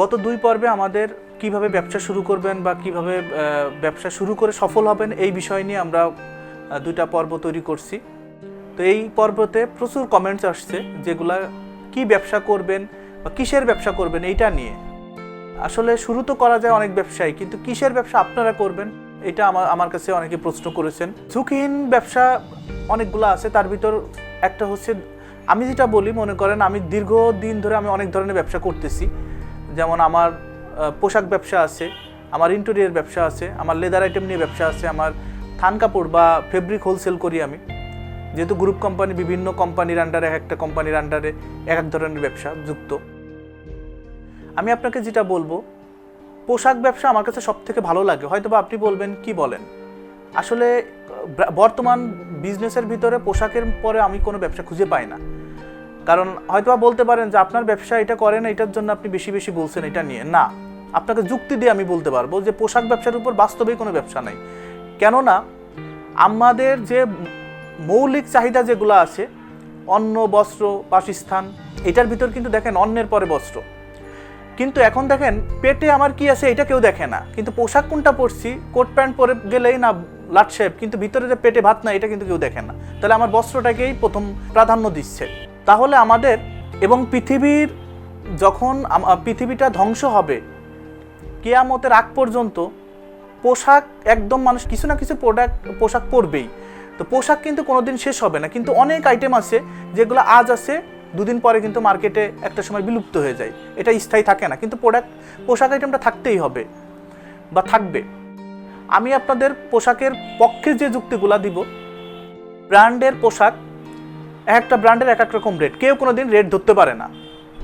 গত দুই পর্বে আমাদের কীভাবে ব্যবসা শুরু করবেন বা কীভাবে ব্যবসা শুরু করে সফল হবেন এই বিষয় নিয়ে আমরা দুইটা পর্ব তৈরি করছি। তো এই পর্বতে প্রচুর কমেন্টস আসছে যেগুলা কি ব্যবসা করবেন বা কিসের ব্যবসা করবেন এইটা নিয়ে। আসলে শুরু তো করা যায় অনেক ব্যবসায়ী, কিন্তু কিসের ব্যবসা আপনারা করবেন এটা আমার আমার কাছে অনেকে প্রশ্ন করেছেন। ঝুঁকিহীন ব্যবসা অনেকগুলো আছে, তার ভিতর একটা হচ্ছে, আমি যেটা বলি মনে করেন, আমি দীর্ঘদিন ধরে আমি অনেক ধরনের ব্যবসা করতেছি। যেমন আমার পোশাক ব্যবসা আছে, আমার ইন্টেরিয়ার ব্যবসা আছে, আমার লেদার আইটেম নিয়ে ব্যবসা আছে, আমার থান কাপড় বা ফেব্রিক হোলসেল করি আমি। যেহেতু গ্রুপ কোম্পানি বিভিন্ন কোম্পানির আন্ডারে এক একটা কোম্পানির আন্ডারে এক এক ধরনের ব্যবসা যুক্ত। আমি আপনাকে যেটা বলব, পোশাক ব্যবসা আমার কাছে সব থেকে ভালো লাগে। হয়তো বা আপনি বলবেন, কি বলেন? আসলে বর্তমান বিজনেসের ভিতরে পোশাকের পরে আমি কোনো ব্যবসা খুঁজে পাই না। কারণ হয়তো বলতে পারেন যে আপনার ব্যবসা এটা করেন এটার জন্য আপনি বেশি বেশি বলছেন, এটা নিয়ে। না, আপনাকে যুক্তি দিয়ে আমি বলতে পারব যে পোশাক ব্যবসার উপর বাস্তবেই কোনো ব্যবসা নাই। কেননা আমাদের যে মৌলিক চাহিদা যেগুলো আছে, অন্ন, বস্ত্র, বাসস্থান, এটার ভিতর কিন্তু দেখেন অন্নের পরে বস্ত্র। কিন্তু এখন দেখেন পেটে আমার কি আছে এটা কেউ দেখে না। কিন্তু পোশাক কোনটা পরছি, কোট প্যান্ট পরে গেলেই না লাট শেপ কিন্তু ভিতরে যে পেটে ভাত না এটা কিন্তু কেউ দেখে না। তাহলে আমার বস্ত্রটাকেই প্রথম প্রাধান্য দিচ্ছে। তাহলে আমাদের এবং পৃথিবীর যখন পৃথিবীটা ধ্বংস হবে, কেয়ামতের আগ পর্যন্ত পোশাক একদম মানুষ কিছু না কিছু প্রোডাক্ট পোশাক পরবেই। তো পোশাক কিন্তু কোনোদিন শেষ হবে না। কিন্তু অনেক আইটেম আছে যেগুলো আজ আছে, দুদিন পরে কিন্তু মার্কেটে একটা সময় বিলুপ্ত হয়ে যায়। এটা স্থায়ী থাকে না। কিন্তু প্রোডাক্ট পোশাক আইটেমটা থাকতেই হবে বা থাকবে। আমি আপনাদের পোশাকের পক্ষে যে যুক্তিগুলা দিব ব্র্যান্ডের পোশাক এক একটা ব্র্যান্ডের এক এক রকম রেট। কেউ কোনো দিন রেট ধরতে পারে না।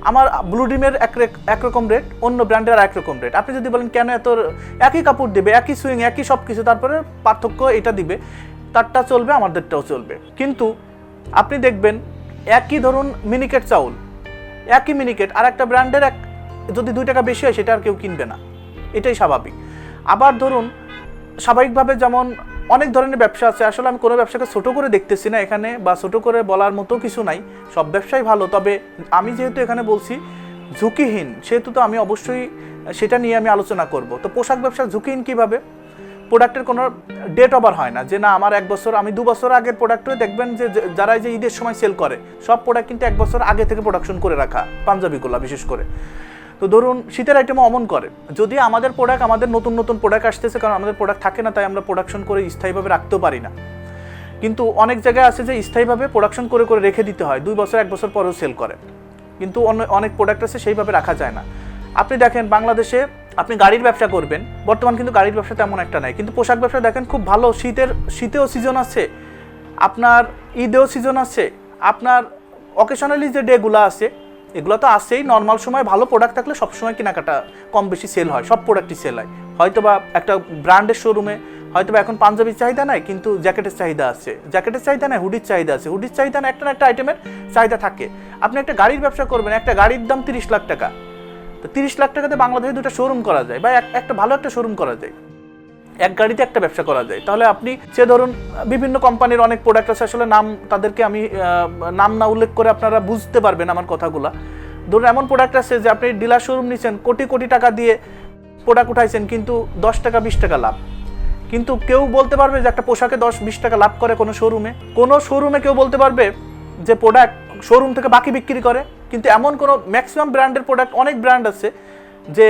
আমার ব্লু ডিমের এক রেক- একরকম রেট, অন্য ব্র্যান্ডের আর একরকম রেট। আপনি যদি বলেন, কেন এত একই কাপড় দেবে, একই সুইং একই সব কিছু তারপরে পার্থক্য এটা দিবে। তারটা চলবে আমাদেরটাও চলবে। কিন্তু আপনি দেখবেন, একই ধরুন মিনিকেট চাউল, একই মিনিকেট আর একটা ব্র্যান্ডের এক, যদি দুই টাকা বেশি হয়, সেটা আর কেউ কিনবে না। এটাই স্বাভাবিক। আবার ধরুন, স্বাভাবিকভাবে যেমন অনেক ধরনের ব্যবসা আছে। আসলে আমি কোনো ব্যবসাকে ছোটো করে দেখতেছি না এখানে বা ছোটো করে বলার মতো কিছু নাই। সব ব্যবসাই ভালো। তবে আমি যেহেতু এখানে বলছি ঝুঁকিহীন, সেহেতু তো আমি অবশ্যই সেটা নিয়ে আমি আলোচনা করব। তো পোশাক ব্যবসা ঝুঁকিহীন কীভাবে? প্রোডাক্টের কোনো ডেট ওভার হয় না যে না, আমার এক বছর, আমি দু বছর আগের প্রোডাক্টে দেখবেন যে যারা যে ঈদের সময় সেল করে, সব প্রোডাক্ট কিন্তু এক বছর আগে থেকে প্রোডাকশন করে রাখা পাঞ্জাবিগুলো বিশেষ করে। তো ধরুন, শীতের আইটেমও অমন করে। যদি আমাদের প্রোডাক্ট আমাদের নতুন নতুন প্রোডাক্ট আসতেছে, কারণ আমাদের প্রোডাক্ট থাকে না, তাই আমরা প্রোডাকশন করে স্থায়ীভাবে রাখতেও পারি না। কিন্তু অনেক জায়গায় আছে যে, স্থায়ীভাবে প্রোডাকশন করে করে রেখে দিতে হয়, দুই বছর, এক বছর পরেও সেল করে। কিন্তু অন্য, অনেক প্রোডাক্ট আছে, সেইভাবে রাখা যায় না। আপনি দেখেন, বাংলাদেশে আপনি গাড়ির ব্যবসা করবেন, বর্তমান কিন্তু গাড়ির ব্যবসা তেমন একটা নাই। কিন্তু পোশাক ব্যবসা দেখেন, খুব ভালো, শীতের, শীতেও সিজন আছে, আপনার ঈদেও সিজন আছে, আপনার অকেশনালি যে ডেগুলো আছে এগুলো তো আসেই নর্মাল সময় ভালো প্রোডাক্ট থাকলে সবসময় কেনাকাটা কম বেশি সেল হয়, সব প্রোডাক্টই সেল হয়। হয়তো বা একটা ব্র্যান্ডের শোরুমে হয়তো বা এখন পাঞ্জাবির চাহিদা নাই, কিন্তু জ্যাকেটের চাহিদা আছে। জ্যাকেটের চাহিদা নাই, হুডির চাহিদা আছে। হুডির চাহিদা না একটা না একটা আইটেমের চাহিদা থাকে। আপনি একটা গাড়ির ব্যবসা করবেন, একটা গাড়ির দাম তিরিশ লাখ টাকা। তো তিরিশ লাখ টাকাতে বাংলাদেশে দুটো শোরুম করা যায়, বা এক- একটা ভালো একটা শোরুম করা যায়। এক গাড়িতে একটা ব্যবসা করা যায়। তাহলে আপনি সে ধরুন, বিভিন্ন কোম্পানির অনেক প্রোডাক্ট আছে, আসলে নাম তাদেরকে আমি নাম না উল্লেখ করে আপনারা বুঝতে পারবেন আমার কথাগুলা। ধরুন, এমন প্রোডাক্ট আছে যে আপনি ডিলার শোরুম নিচ্ছেন কোটি কোটি টাকা দিয়ে প্রোডাক্ট উঠাইছেন, কিন্তু দশ টাকা, বিশ টাকা লাভ। কিন্তু কেউ বলতে পারবে যে একটা পোশাকে দশ, বিশ টাকা লাভ করে কোনো শোরুমে কোনো শোরুমে কেউ বলতে পারবে যে প্রোডাক্ট শোরুম থেকে বাকি বিক্রি করে। কিন্তু এমন কোনো ম্যাক্সিমাম ব্র্যান্ডের প্রোডাক্ট অনেক ব্র্যান্ড আছে যে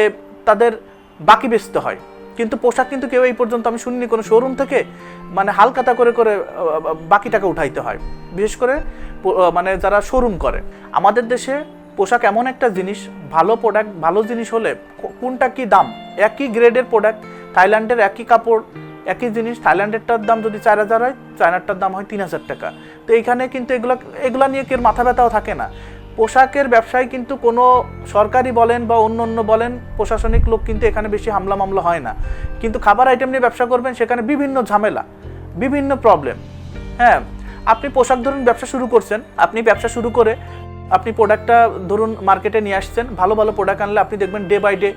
তাদের বাকি বেচতে হয়। কিন্তু পোশাক কিন্তু কেউ এই পর্যন্ত আমি শুনিনি, কোনো শোরুম থেকে মানে হালকাতা করে করে বাকি টাকা উঠাইতে হয়। বিশেষ করে মানে যারা শোরুম করে। আমাদের দেশে পোশাক এমন একটা জিনিস, ভালো প্রোডাক্ট ভালো জিনিস হলে কোনটা কি দাম? একই গ্রেডের প্রোডাক্ট থাইল্যান্ডের একই কাপড়, একই জিনিস থাইল্যান্ডেরটার দাম যদি চার হাজার হয় চায়নারটার দাম হয় তিন হাজার টাকা। তো এইখানে কিন্তু এগুলো, এগুলা নিয়ে কেউ মাথা ব্যথাও থাকে না। পোশাকের ব্যবসায় কিন্তু কোনো সরকারি বলেন বা অন্য অন্য বলেন, প্রশাসনিক লোক কিন্তু এখানে বেশি হামলা মামলা হয় না। কিন্তু খাবার আইটেম নিয়ে ব্যবসা করবেন, সেখানে বিভিন্ন ঝামেলা, বিভিন্ন প্রবলেম হ্যাঁ আপনি পোশাক ধরুন, ব্যবসা শুরু করছেন, আপনি ব্যবসা শুরু করে আপনি প্রোডাক্টটা ধরুন মার্কেটে নিয়ে আসছেন, ভালো ভালো প্রোডাক্ট আনলে আপনি দেখবেন ডে বাই ডে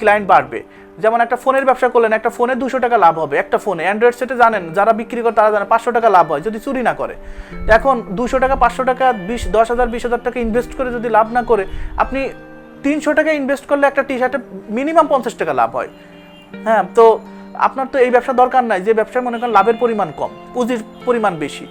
ক্লায়েন্ট বাড়বে। যেমন একটা ফোনের ব্যবসা করলেন, একটা ফোনে দুশো টাকা লাভ হবে, একটা ফোনে। অ্যান্ড্রয়েড সেটে জানেন, যারা বিক্রি করে তারা জানে পাঁচশো টাকা লাভ হয় যদি চুরি না করে। এখন দুশো টাকা, পাঁচশো টাকা, বিশ, দশ হাজার, বিশ হাজার টাকা ইনভেস্ট করে যদি লাভ না করে, আপনি তিনশো টাকা ইনভেস্ট করলে একটা টি শার্টে মিনিমাম পঞ্চাশ টাকা লাভ হয়। হ্যাঁ তো আপনার তো এই ব্যবসা দরকার নাই, যে ব্যবসায় মনে করেন লাভের পরিমাণ কম, পুঁজির পরিমাণ বেশি।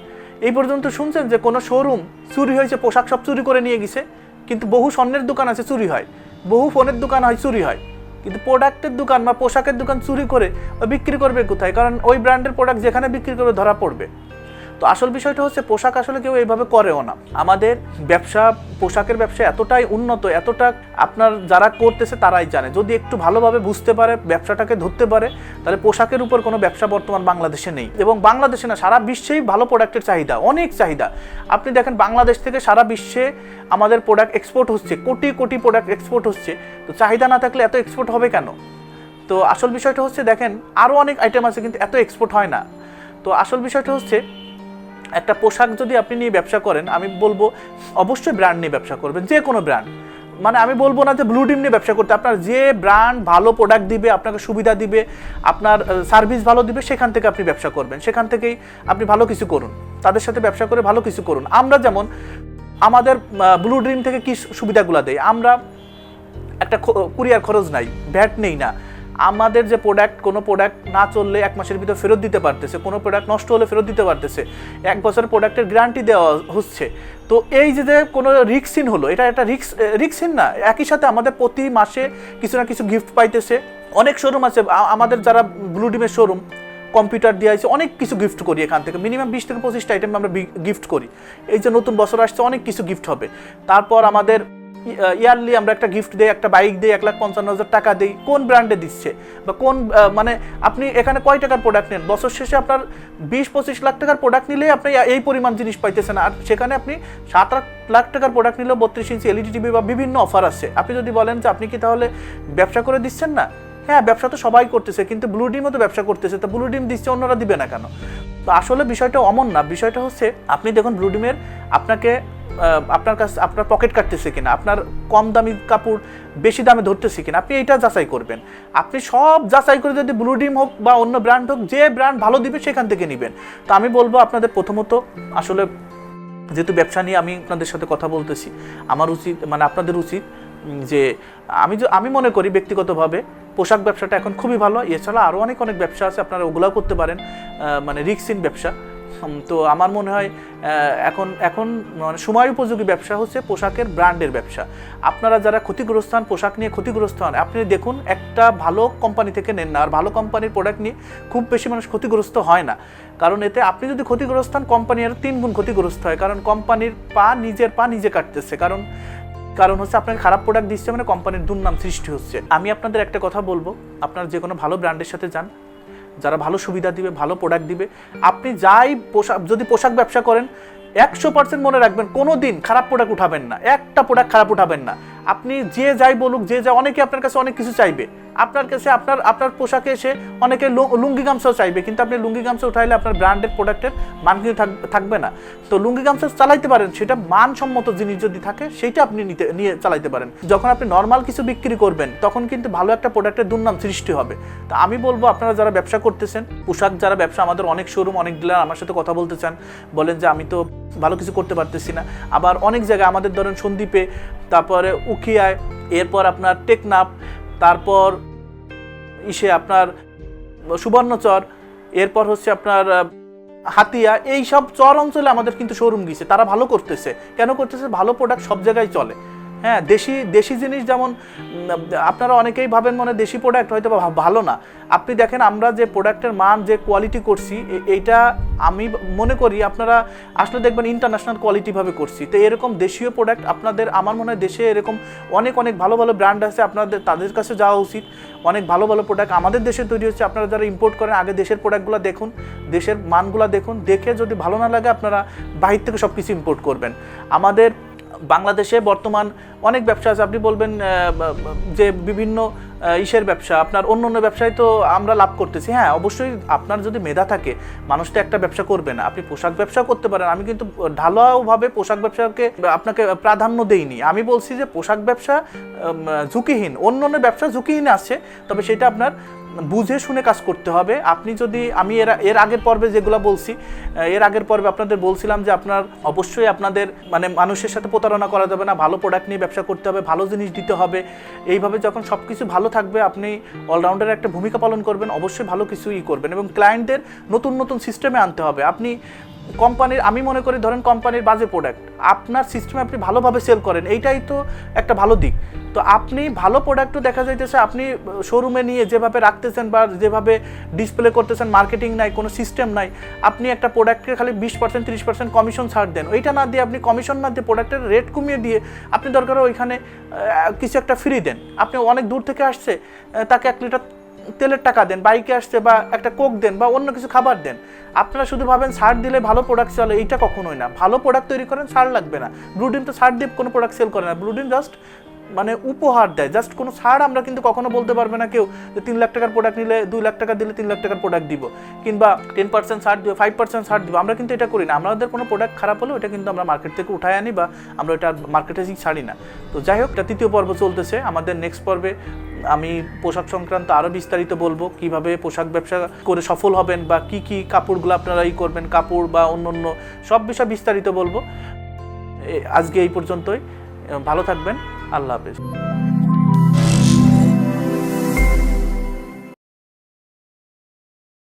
এই পর্যন্ত শুনছেন যে কোনো শোরুম চুরি হয়েছে, পোশাক সব চুরি করে নিয়ে গেছে, কিন্তু বহু স্বর্ণের দোকান আছে চুরি হয়। বহু ফোনের দোকান হয় চুরি হয়। কিন্তু প্রোডাক্টের দোকান বা পোশাকের দোকান চুরি করে বিক্রি করবে কোথায়? কারণ ওই ব্র্যান্ডের প্রোডাক্ট যেখানে বিক্রি করবে ধরা পড়বে। তো আসল বিষয়টা হচ্ছে পোশাক আসলে কেউ এইভাবে করেও না। আমাদের ব্যবসা, পোশাকের ব্যবসা এতটাই উন্নত, এতটা আপনার যারা করতেছে তারাই জানে। যদি একটু ভালোভাবে বুঝতে পারে, ব্যবসাটাকে ধরতে পারে, তাহলে পোশাকের উপর কোনো ব্যবসা বর্তমান বাংলাদেশে নেই। এবং বাংলাদেশে না, সারা বিশ্বেই ভালো প্রোডাক্টের চাহিদা, অনেক চাহিদা। আপনি দেখেন বাংলাদেশ থেকে সারা বিশ্বে আমাদের প্রোডাক্ট এক্সপোর্ট হচ্ছে, কোটি কোটি প্রোডাক্ট এক্সপোর্ট হচ্ছে। তো চাহিদা না থাকলে এত এক্সপোর্ট হবে কেন? তো আসল বিষয়টা হচ্ছে, দেখেন আরও অনেক আইটেম আছে কিন্তু এত এক্সপোর্ট হয় না। তো আসল বিষয়টা হচ্ছে একটা পোশাক যদি আপনি নিয়ে ব্যবসা করেন, আমি বলব অবশ্যই ব্র্যান্ড নিয়ে ব্যবসা করবেন, যে কোনো ব্র্যান্ড মানে আমি বলব না যে ব্লু ডিম নিয়ে ব্যবসা করতে, আপনার যে ব্র্যান্ড ভালো প্রোডাক্ট দিবে, আপনাকে সুবিধা দিবে, আপনার সার্ভিস ভালো দিবে, সেখান থেকে আপনি ব্যবসা করবেন। সেখান থেকেই আপনি ভালো কিছু করুন। তাদের সাথে ব্যবসা করে ভালো কিছু করুন। আমরা যেমন, আমাদের ব্লু ড্রিম থেকে কী সুবিধাগুলো দেয়? আমরা একটা কুরিয়ার খরচ নাই, ভ্যাট নেই না। আমাদের যে প্রোডাক্ট কোনো প্রোডাক্ট না চললে এক মাসের ভিতর ফেরত দিতে পারতেছে, কোনো প্রোডাক্ট নষ্ট হলে ফেরত দিতে পারতেছে, এক বছরের প্রোডাক্টের গ্যারান্টি দেওয়া হচ্ছে। তো এই যে যে কোনো রিক্সিন হলো, এটা একটা রিক্স রিক্সিন না, একই সাথে আমাদের প্রতি মাসে কিছু না কিছু গিফট পাইতেছে। অনেক শোরুম আছে আমাদের যারা ব্লু ডিমের শোরুম কম্পিউটার দিয়ে আছে অনেক কিছু গিফট করি এখান থেকে। মিনিমাম বিশ থেকে পঁচিশটা আইটেম আমরা গিফট করি। এই যে নতুন বছর আসছে, অনেক কিছু গিফট হবে। তারপর আমাদের ইয়ারলি আমরা একটা গিফট দিই, একটা বাইক দিই, এক লাখ পঞ্চান্ন হাজার টাকা দিই। কোন ব্র্যান্ডে দিচ্ছে? বা কোন মানে আপনি এখানে কয় টাকার প্রোডাক্ট নেন? বছর শেষে আপনার বিশ, পঁচিশ লাখ টাকার প্রোডাক্ট নিলেই আপনি এই পরিমাণ জিনিস পাইতেছেন। আর সেখানে আপনি সাত আট লাখ টাকার প্রোডাক্ট নিলেও বত্রিশ ইঞ্চি এলইডি টিভি বা বিভিন্ন অফার আছে। আপনি যদি বলেন যে আপনি কি তাহলে ব্যবসা করে দিচ্ছেন না? হ্যাঁ ব্যবসা তো সবাই করতেছে, কিন্তু ব্লু ডিমও তো ব্যবসা করতেছে। তো ব্লু ডিম দিচ্ছে, অন্যরা দিবে না কেন? তো আসলে বিষয়টা অমন না। বিষয়টা হচ্ছে, আপনি দেখুন ব্লু ডিমের আপনাকে আপনার কাছে আপনার পকেট কাটতেছে কিনা? আপনার কম দামি কাপড় বেশি দামে ধরতেছে কিনা? আপনি এটা যাচাই করবেন। আপনি সব যাচাই করে যদি ব্লু ডিম হোক বা অন্য ব্র্যান্ড হোক, যে ব্র্যান্ড ভালো দিবে সেখান থেকে নেবেন। তো আমি বলব আপনাদের প্রথমত, আসলে যেহেতু ব্যবসা নিয়ে আমি আপনাদের সাথে কথা বলতেছি, আমার উচিত মানে আপনাদের উচিত যে আমি আমি মনে করি ব্যক্তিগতভাবে পোশাক ব্যবসাটা এখন খুবই ভালো। এছাড়া আরও অনেক অনেক ব্যবসা আছে, আপনারা ওগুলাও করতে পারেন। মানে রিক্সিন ব্যবসা। তো আমার মনে হয় এখন এখন মানে সময় উপযোগী ব্যবসা হচ্ছে পোশাকের ব্র্যান্ডের ব্যবসা। আপনারা যারা ক্ষতিগ্রস্ত হন, পোশাক নিয়ে ক্ষতিগ্রস্ত হন, আপনি দেখুন একটা ভালো কোম্পানি থেকে নেন না, আর ভালো কোম্পানির প্রোডাক্ট নিয়ে খুব বেশি মানুষ ক্ষতিগ্রস্ত হয় না। কারণ এতে আপনি যদি ক্ষতিগ্রস্ত হন কোম্পানি আরও তিন গুণ ক্ষতিগ্রস্ত হয়, কারণ কোম্পানির পা নিজের পা নিজে কাটতেছে। কারণ কারণ হচ্ছে আপনাকে খারাপ প্রোডাক্ট দিচ্ছে মানে কোম্পানির দুর্নাম সৃষ্টি হচ্ছে। আমি আপনাদের একটা কথা বলব, আপনারা যে কোনো ভালো ব্র্যান্ডের সাথে যান। যারা ভালো সুবিধা দিবে, ভালো প্রোডাক্ট দিবে, আপনি যাই পোশাক, যদি পোশাক ব্যবসা করেন, একশো পার্সেন্ট মনে রাখবেন কোনো দিন খারাপ প্রোডাক্ট উঠাবেন না। একটা প্রোডাক্ট খারাপ উঠাবেন না। আপনি যে যাই বলুক, যে যা, অনেকে আপনার কাছে অনেক কিছু চাইবে। আপনার কাছে আপনার আপনার পোশাকে এসে অনেকে লুঙ্গি গামছাও চাইবে, কিন্তু আপনি লুঙ্গি গামছা উঠাইলে আপনার ব্র্যান্ডের প্রোডাক্টের মান কিন্তু থাক- থাকবে না। তো লুঙ্গি গামছা চালাইতে পারেন, সেটা মানসম্মত জিনিস যদি থাকে সেটা আপনি নিতে, নিয়ে চালাইতে পারেন। যখন আপনি নর্মাল কিছু বিক্রি করবেন, তখন কিন্তু ভালো একটা প্রোডাক্টের দুর্নাম সৃষ্টি হবে। তো আমি বলব, আপনারা যারা ব্যবসা করতেছেন, পোশাক যারা ব্যবসা, আমাদের অনেক শোরুম অনেক ডিলার আমার সাথে কথা বলতে চান, বলেন যে আমি তো ভালো কিছু করতে পারতেছি না। আবার অনেক জায়গায় আমাদের ধরেন সন্দ্বীপে তারপরে উখিয়ায় এরপর আপনার টেকনাফ, তারপর ইসে আপনার সুবর্ণচর, এরপর হচ্ছে আপনার হাতিয়া, এই সব চর অঞ্চলে আমাদের কিন্তু শোরুম গিয়েছে তারা ভালো করতেছে। কেন করতেছে? ভালো প্রোডাক্ট সব জায়গায় চলে। হ্যাঁ দেশি দেশি জিনিস যেমন আপনারা অনেকেই ভাবেন মানে দেশি প্রোডাক্ট হয়তো ভালো না। আপনি দেখেন আমরা যে প্রোডাক্টের মান, যে কোয়ালিটি করছি এইটা আমি মনে করি আপনারা আসলে দেখবেন ইন্টারন্যাশনাল কোয়ালিটিভাবে করছি। তো এরকম দেশীয় প্রোডাক্ট আপনাদের, আমার মনে হয় দেশে এরকম অনেক অনেক ভালো ভালো ব্র্যান্ড আছে, আপনাদের, তাদের কাছে যাওয়া উচিত। অনেক ভালো ভালো প্রোডাক্ট আমাদের দেশে তৈরি হচ্ছে। আপনারা যারা ইম্পোর্ট করেন, আগে দেশের প্রোডাক্টগুলো দেখুন, দেশের মানগুলো দেখুন। দেখে যদি ভালো না লাগে, আপনারা বাহির থেকে সব কিছু ইম্পোর্ট করবেন। আমাদের বাংলাদেশে বর্তমান অনেক ব্যবসা আছে। আপনি বলবেন যে বিভিন্ন ইসের ব্যবসা, আপনার অন্য অন্য ব্যবসায় তো আমরা লাভ করতেছি। হ্যাঁ অবশ্যই আপনার যদি মেধা থাকে, মানুষ তো একটা ব্যবসা করবে না। আপনি পোশাক ব্যবসা করতে পারেন। আমি কিন্তু ঢালাওভাবে পোশাক ব্যবসাকে আপনাকে প্রাধান্য দেইনি। আমি বলছি যে পোশাক ব্যবসা ঝুঁকিহীন। অন্য অন্য ব্যবসা ঝুঁকিহীন আছে, তবে সেটা আপনার বুঝে শুনে কাজ করতে হবে। আপনি যদি, আমি এর এর আগের পর্বে যেগুলো বলছি এর আগের পর্বে আপনাদের বলছিলাম যে আপনার অবশ্যই আপনাদের মানে মানুষের সাথে প্রতারণা করা যাবে না, ভালো প্রোডাক্ট নিয়ে ব্যবসা করতে হবে, ভালো জিনিস দিতে হবে। এইভাবে যখন সব কিছু ভালো থাকবে, আপনি অলরাউন্ডারের একটা ভূমিকা পালন করবেন, অবশ্যই ভালো কিছু ই করবেন এবং ক্লায়েন্টদের নতুন নতুন সিস্টেমে আনতে হবে। আপনি কোম্পানির, আমি মনে করি ধরেন কোম্পানির বাজে প্রোডাক্ট আপনার সিস্টেমে আপনি ভালোভাবে সেল করেন, এইটাই তো একটা ভালো দিক। তো আপনি ভালো প্রোডাক্টও দেখা যাইতেছে আপনি শোরুমে নিয়ে যেভাবে রাখতেছেন বা যেভাবে ডিসপ্লে করতেছেন মার্কেটিং নাই, কোনো সিস্টেম নাই, আপনি একটা প্রোডাক্টকে খালি বিশ পার্সেন্ট তিরিশ পার্সেন্ট কমিশন ছাড় দেন। ওইটা না দিয়ে আপনি কমিশন না দিয়ে প্রোডাক্টের রেট কমিয়ে দিয়ে আপনি দরকার ওইখানে কিছু একটা ফ্রি দেন। আপনি অনেক দূর থেকে আসছে তাকে এক লিটার তেলের টাকা দেন, বাইকে আসছে বা একটা কোক দেন বা অন্য কিছু খাবার দেন, আপনারা শুধু ভাবেন সার দিলে ভালো প্রোডাক্ট চলে এইটা কখনোই না। ভালো প্রোডাক্ট তৈরি করেন, সার লাগবে না। ব্লুডিন তো সার দিয়ে কোনো প্রোডাক্ট সেল করে না। ব্লুডিন জাস্ট মানে উপহার দেয়। জাস্ট কোনো ছাড় আমরা কিন্তু কখনো বলতে পারবে না কেউ যে তিন লাখ টাকার প্রোডাক্ট নিলে দুই লাখ টাকা দিলে তিন লাখ টাকার প্রোডাক্ট দিব, কিংবা টেন পার্সেন্ট ছাড় দিব ফাইভ পার্সেন্ট ছাড় দিব। আমরা কিন্তু এটা করি না। আমাদের কোনো প্রোডাক্ট খারাপ হলে ওটা কিন্তু আমরা মার্কেট থেকে উঠায় আনি বা আমরা ওটা মার্কেটে ছাড়ি না। তো যাই হোক, এটা তৃতীয় পর্ব চলতেছে। আমাদের নেক্সট পর্বে আমি পোশাক সংক্রান্ত আরও বিস্তারিত বলব, কীভাবে পোশাক ব্যবসা করে সফল হবেন বা কি কি কাপড়গুলো আপনারা করবেন, কাপড় বা অন্য অন্য সব বিষয়ে বিস্তারিত বলব। আজকে এই পর্যন্তই। ভালো থাকবেন। আল্লাহ হাফেজ।